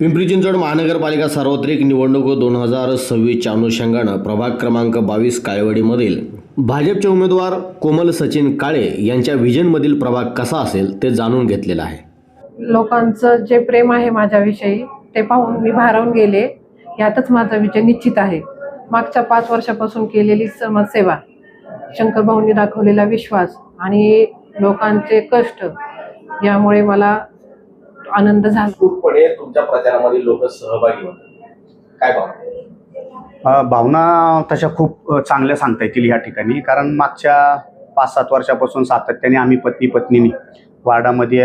पिंपरी चिंचवड महानगरपालिका सार्वत्रिक निवडणूक दोन हजार सव्वीसच्या अनुषंगानं प्रभाग क्रमांक बावीस काळेवाडीमधील भाजपचे उमेदवार कोमल सचिन काळे यांच्या विजनमधील प्रभाग कसा असेल ते जाणून घेतलेलं आहे. लोकांचं जे प्रेम आहे माझ्याविषयी ते पाहून मी भारावून गेले. यातच माझा विजय निश्चित आहे. मागच्या पाच वर्षापासून केलेली समाजसेवा शंकरभाऊंनी दाखवलेला विश्वास आणि लोकांचे कष्ट यामुळे मला आनंद झाला. तुमच्या प्रचारामध्ये लोक सहभागी होतात. काय भावना? अ, भावना तशा खूप अ, चांगल्या सांगता येतील या ठिकाणी. कारण मागच्या पाच सात वर्षापासून सातत्याने आम्ही पत्नी पत्नीनी वार्डामध्ये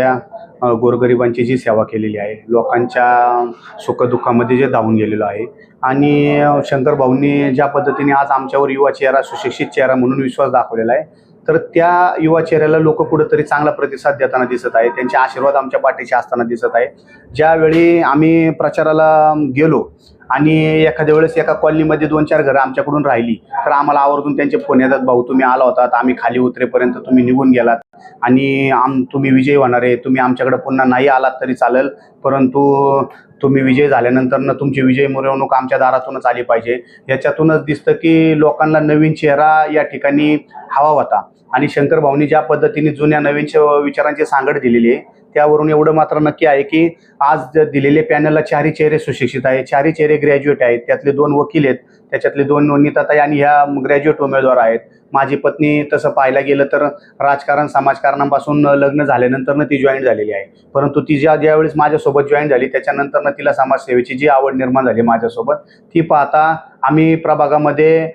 अ, गोरगरिबांची जी सेवा केलेली आहे लोकांच्या सुखदुःखामध्ये जे धावून गेलेलो आहे. आणि शंकर भाऊंनी ज्या पद्धतीने आज आमच्यावर युवा चेहरा सुशिक्षित चेहरा म्हणून विश्वास दाखवलेला आहे तर त्या युवा चेहऱ्याला लोक कुठंतरी चांगला प्रतिसाद देताना दिसत आहे त्यांचे आशीर्वाद आमच्या पाठीशी असताना दिसत आहे ज्यावेळी आम्ही प्रचाराला गेलो आणि एखाद्या वेळेस एका कॉलनीमध्ये दोन चार घरं आमच्याकडून राहिली तर आम्हाला आवर्जून त्यांचे फोन येतात भाऊ तुम्ही आला होतात आम्ही खाली उतरेपर्यंत तुम्ही निघून गेलात आणि आम तुम्ही विजयी होणार आहे. तुम्ही आमच्याकडे पुन्हा नाही आलात तरी चालेल परंतु तुम्ही विजय झाल्यानंतर ना तुमची विजय मिरवणूक आमच्या दारातूनच आली पाहिजे. याच्यातूनच दिसतं की लोकांना नवीन चेहरा या ठिकाणी हवा होता. आणि शंकर भाऊनी ज्या पद्धतीने जुन्या नवीन विचारांची सांगड दिलेली आहे त्यावरून एवढं मात्र नक्की आहे की आज दिलेले पॅनलला चारही चेहरे सुशिक्षित आहेत चारही चेहरे ग्रॅज्युएट आहेत. त्यातले दोन वकील आहेत त्याच्यातले दोन नीताताई आणि ह्या ग्रॅज्युएट उमेदवार आहेत. माझी पत्नी तसं पाहायला गेलं तर राजकारण समाजकारणापासून लग्न झाल्यानंतरनं ती जॉईन झालेली आहे. परंतु ती ज्या ज्यावेळेस माझ्यासोबत जॉईन झाली त्याच्यानंतरनं तिला समाजसेवेची जी आवड निर्माण झाली माझ्यासोबत ती पाहता आम्ही प्रभागामध्ये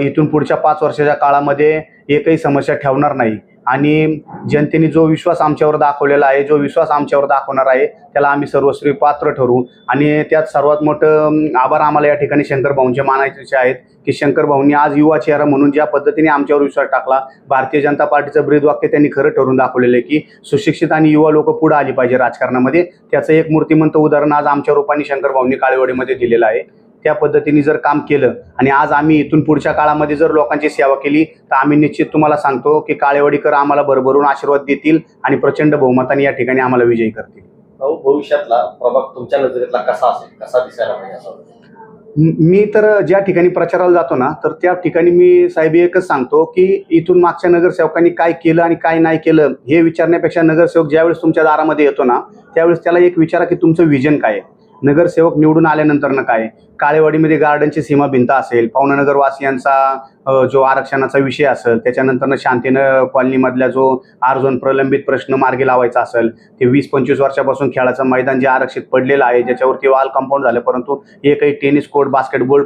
इथून पुढच्या पाच वर्षाच्या काळामध्ये एकही समस्या ठेवणार नाही. आणि जनतेने जो विश्वास आमच्यावर दाखवलेला आहे जो विश्वास आमच्यावर दाखवणार आहे त्याला आम्ही सर्वस्वी पात्र ठरवू. आणि त्यात सर्वात मोठं आभार आम्हाला या ठिकाणी शंकर भाऊंचे मानायचे आहेत की शंकर भाऊंनी आज युवा चेहरा म्हणून ज्या पद्धतीने आमच्यावर विश्वास टाकला भारतीय जनता पार्टीचं ब्रीद वाक्य त्यांनी खरं ठरून दाखवलेलं आहे की सुशिक्षित आणि युवा लोक पुढे आली पाहिजे राजकारणामध्ये. त्याचं एक मूर्तिमंत उदाहरण आज आमच्या रूपाने शंकर भाऊंनी काळेवाडीमध्ये दिलेलं आहे. त्या पद्धतीने जर काम केलं आणि आज आम्ही इथून पुढच्या काळामध्ये जर लोकांची सेवा केली तर आम्ही निश्चित तुम्हाला सांगतो की काळेवाडीकर आम्हाला भरभरून आशीर्वाद देतील आणि प्रचंड बहुमताने या ठिकाणी आम्हाला विजयी करतील. भाऊ भविष्यातला प्रभाग तुमच्या नजरेतला कसा असेल? कसा दिसायला पाहिजे असं मी तर ज्या ठिकाणी प्रचाराला जातो ना तर त्या ठिकाणी मी साहेब एकच सांगतो की इथून मागच्या नगरसेवकांनी काय केलं आणि काय नाही केलं हे विचारण्यापेक्षा नगरसेवक ज्यावेळेस तुमच्या दारामध्ये येतो ना त्यावेळेस त्याला एक विचारा की तुमचं विजन काय आहे? नगरसेवक निवडून आल्यानंतर ना काय काळेवाडीमध्ये गार्डनची सीमा भिंत असेल पावनानगरवासियांचा जो आरक्षणाचा विषय असेल त्याच्यानंतर शांतीनं कॉलनीमधल्या जो आरझोन प्रलंबित प्रश्न मार्गी लावायचा असेल ते वीस पंचवीस वर्षापासून खेळाचं मैदान जे आरक्षित पडलेलं आहे ज्याच्यावरती वाल कंपाऊंड झालं परंतु एकही टेनिस कोर्ट बास्केटबॉल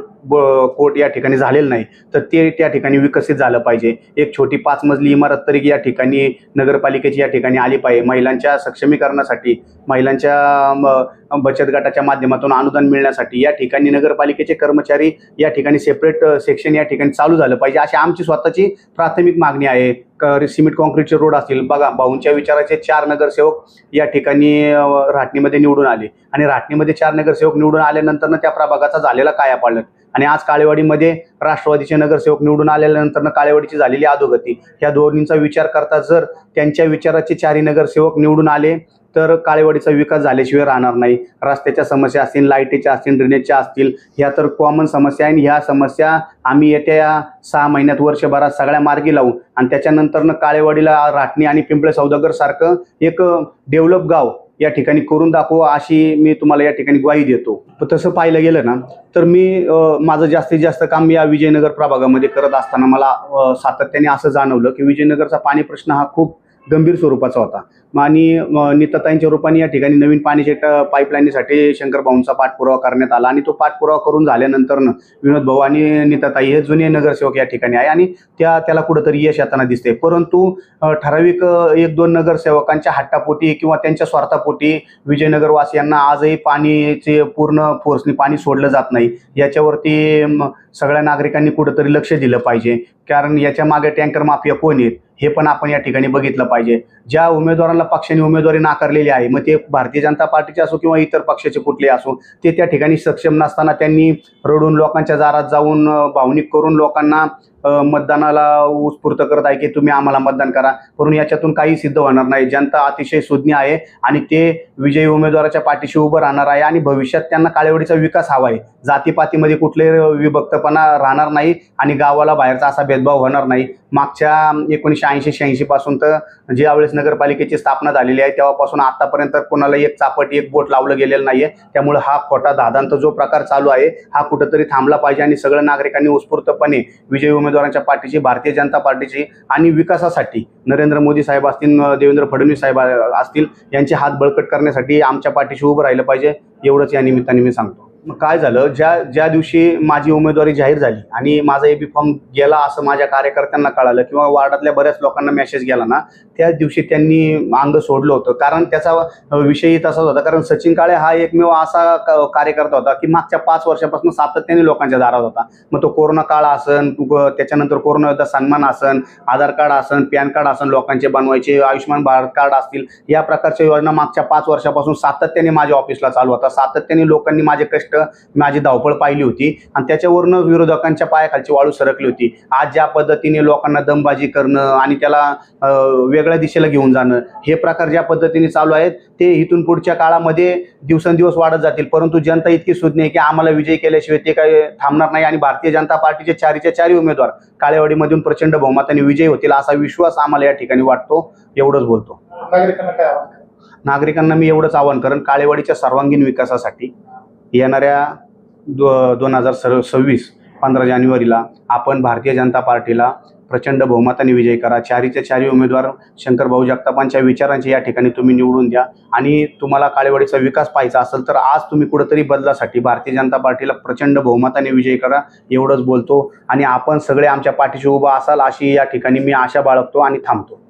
कोर्ट या ठिकाणी झालेलं नाही. तर ते त्या ठिकाणी विकसित झालं पाहिजे. एक छोटी पाच मजली इमारत तरी या ठिकाणी नगरपालिकेची या ठिकाणी आली पाहिजे. महिलांच्या सक्षमीकरणासाठी महिलांच्या बचत गटाच्या माध्यमातून अनुदान मिळण्यासाठी या ठिकाणी महानगरपालिकेचे कर्मचारी या ठिकाणी सेपरेट सेक्शन या ठिकाणी चालू झालं पाहिजे. अशी आमची स्वतःची प्राथमिक मागणी आहे. सिमेंट कॉन्क्रीटचे रोड असतील बघा भाऊंच्या विचाराचे चार नगरसेवक या ठिकाणी अ, राटणीमध्ये निवडून आले. आणि राटणीमध्ये चार नगरसेवक निवडून आल्यानंतर त्या प्रभागाचा झालेला काया पाडलं आणि आज काळेवाडीमध्ये राष्ट्रवादीचे नगरसेवक निवडून आल्यानंतर काळेवाडीची झालेली अधोगती. ह्या दोन्हींचा विचार करता जर त्यांच्या विचाराचे चारही नगरसेवक निवडून आले तर काळेवाडीचा विकास झाल्याशिवाय राहणार नाही. रस्त्याच्या समस्या असतील लाईटीच्या असतील ड्रेनेजच्या असतील ह्या तर कॉमन समस्या आहे आणि ह्या समस्या आम्ही येत्या सहा महिन्यात वर्षभरात सगळ्या मार्गी लावू. आणि त्याच्यानंतरनं काळेवाडीला राटणी आणि पिंपळे सौदागर सारखं एक डेव्हलप गाव या ठिकाणी करून दाखवू अशी मी तुम्हाला या ठिकाणी ग्वाही देतो. पण तसं पाहिलं गेलं ना तर मी माझं जास्तीत जास्त काम या विजयनगर प्रभागामध्ये करत असताना मला सातत्याने असं जाणवलं की विजयनगरचा पाणी प्रश्न हा खूप गंभीर स्वरूपाचा होता. आणि नितताईंच्या रूपाने या ठिकाणी नवीन पाणीचे पाईपलाईनसाठी शंकर भाऊंचा पाठपुरावा करण्यात आला आणि तो पाठपुरावा करून झाल्यानंतरनं विनोद भाऊ आणि नितताई हे जुने नगरसेवक या ठिकाणी आहे आणि त्या त्याला कुठंतरी यश येताना दिसते परंतु ठराविक एक दोन नगरसेवकांच्या हट्टापोटी किंवा त्यांच्या स्वार्थापोटी विजयनगरवासियांना आजही पाणीचे पूर्ण फोर्सनी पाणी सोडलं जात नाही. याच्यावरती सगळ्या नागरिकांनी कुठंतरी लक्ष दिलं पाहिजे. कारण याच्या मागे टँकर माफिया कोण आहेत? हे पण आपण या ठिकाणी बघितलं पाहिजे. ज्या उमेदवारांना पक्षाने उमेदवारी नाकारलेली आहे मग ते भारतीय जनता पार्टीचे असो किंवा इतर पक्षाचे कुठले असो ते त्या ठिकाणी सक्षम नसताना त्यांनी रडून लोकांच्या दारात जाऊन भावनिक करून लोकांना मतदानाला उत्स्फूर्त करत आहे की तुम्ही आम्हाला मतदान करा. म्हणून याच्यातून काही सिद्ध होणार नाही. जनता अतिशय सुज्ञ आहे आणि ते विजयी उमेदवाराच्या पाठीशी उभं राहणार आहे आणि भविष्यात त्यांना काळेवाडीचा विकास हवा आहे. जातीपातीमध्ये कुठले विभक्तपणा राहणार नाही आणि गावाला बाहेरचा असा भेदभाव होणार नाही. मागच्या एकोणीसशे ऐंशी शहाऐंशी पासून तर ज्यावेळेस नगरपालिकेची स्थापना झालेली आहे तेव्हापासून आतापर्यंत कोणाला एक चापट एक बोट लावलं गेलेलं नाहीये. त्यामुळे हा खोटा दादांत जो प्रकार चालू आहे हा कुठंतरी थांबला पाहिजे आणि सगळ्या नागरिकांनी उत्स्फूर्तपणे विजयी उमेदवारांच्या पाठीची भारतीय जनता पार्टीची आणि विकासासाठी नरेंद्र मोदी साहेब असतील देवेंद्र फडणवीस साहेब असतील यांचे हात बळकट करण्यासाठी आमच्या पाठीशी उभं राहिलं पाहिजे. एवढंच या निमित्ताने मी सांगतो. मग काय झालं? ज्या ज्या दिवशी माझी उमेदवारी जाहीर झाली आणि माझा ए बी फॉर्म गेला असं माझ्या कार्यकर्त्यांना कळालं किंवा वार्डातल्या बऱ्याच लोकांना मेसेज गेला ना त्याच दिवशी त्यांनी अंग सोडलं होतं. कारण त्याचा विषयही तसाच होता. कारण सचिन काळे हा एकमेव असा क- कार्यकर्ता होता की मागच्या पाच वर्षापासून सातत्याने लोकांच्या दारात होता. मग तो कोरोना काळ असन त्याच्यानंतर कोरोना योद्धा सन्मान असन आधार कार्ड असन पॅन कार्ड असन लोकांचे बनवायचे आयुष्यमान भारत कार्ड असतील या प्रकारच्या योजना मागच्या पाच वर्षापासून सातत्याने माझ्या ऑफिसला चालू होता. सातत्याने लोकांनी माझे कष्ट माझी धावपळ पाहिली होती आणि त्याच्यावरूनच विरोधकांच्या पायाखालची वाळू सरकली होती. आज ज्या पद्धतीने लोकांना दमबाजी करणं आणि त्याला वेगळ्या दिशेला घेऊन जाणं हे प्रकार ज्या पद्धतीने चालू आहेत ते इथून पुढच्या काळामध्ये दिवसेंदिवस वाढत जातील. परंतु जनता इतकी सुज्ञ आहे की आम्हाला विजय केल्याशिवाय ते काही थांबणार नाही आणि भारतीय जनता पार्टीचे चारीच्या चारी उमेदवार काळेवाडीमधून प्रचंड बहुमताने विजय होतील असा विश्वास आम्हाला या ठिकाणी वाटतो एवढंच बोलतो. काय? नागरिकांना मी एवढंच आवाहन करेन काळेवाडीच्या सर्वांगीण विकासासाठी. येणाऱ्या दो दोन हजार स सव्वीस पंधरा जानेवारीला आपण भारतीय जनता पार्टीला प्रचंड बहुमताने विजय करा. चारीचे चारी उमेदवार शंकरभाऊ जगतापांच्या विचारांचे या ठिकाणी तुम्ही निवडून द्या. आणि तुम्हाला काळेवाडीचा विकास पाहायचा असेल तर आज तुम्ही कुठंतरी बदलासाठी भारतीय जनता पार्टीला प्रचंड बहुमताने विजय करा एवढंच बोलतो. आणि आपण सगळे आमच्या पाठीशी उभा असाल अशी या ठिकाणी मी आशा बाळगतो आणि थांबतो.